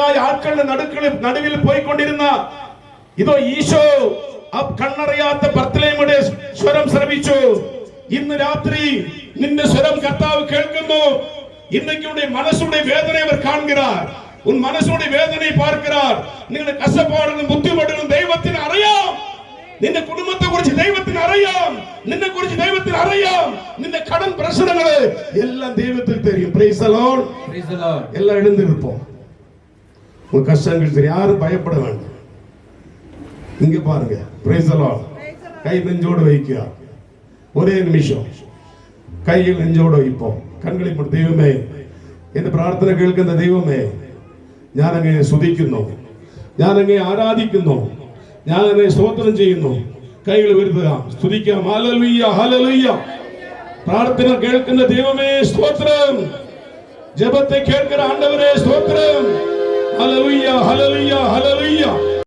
ആയിരക്കണക്കായ ആൾക്കാരുടെ നടുക്കളിൽ നടുവിൽ പോയിക്കൊണ്ടിരുന്ന ഇതോ ഈശോ ആ കണ്ണറിയാത്ത ബർത്തലേമുടെ സ്വരം ശ്രമിച്ചു ഇന്ന് രാത്രി നിന്റെ സ്വരം കർത്താവ് കേൾക്കുന്നു இன்னைக்கு உடைய மனசுடைய வேதனை அவர் காண்கிறார் உன் மனசுடைய வேதனை பார்க்கிறார் നിങ്ങളുടെ കഷ്ടപ്പാടുകളും ബുദ്ധിമുട്ടുകളും ദൈവത്തിന് അറിയാം നിന്റെ കുടുംബത്തെ കുറിച്ച് ദൈവത്തിന് അറിയാം നിന്നെ കുറിച്ച് ദൈവത്തിന് അറിയാം നിന്റെ കടൻ പ്രശ്നങ്ങള് എല്ലാം ദൈവത്തിൽ தெரியும் praise the உங்கள் கஷ்டங்கள் சரி யாரும் பயப்பட வேண்டாம் இங்கே பாருங்க கை நெஞ்சோடு வைக்க ஒரே நிமிஷம் കൈകൾ നെഞ്ചോട് கண்களை കൺകളിൽ ദൈവമേ இந்த പ്രാർത്ഥന കേൾക്കുന്ന ദൈവമേ ഞാൻ അങ്ങനെ സ്തുതിക്കുന്നു. ഞാൻ അങ്ങനെ ആരാധിക്കുന്നു. ഞാൻ അങ്ങനെ സ്തോത്രം ചെയ്യുന്നു. കൈകൾ വരുത്തുക. സ്തുതിക്കാം. ഹലലുയ്യ ഹലലുയ്യ പ്രാർത്ഥന കേൾക്കുന്ന ദൈവമേ സ്തോത്രം. ജപത്തെ കേൾക്കുന്ന ആണ്ടവരെ സ്തോത്രം. Hallelujah, hallelujah.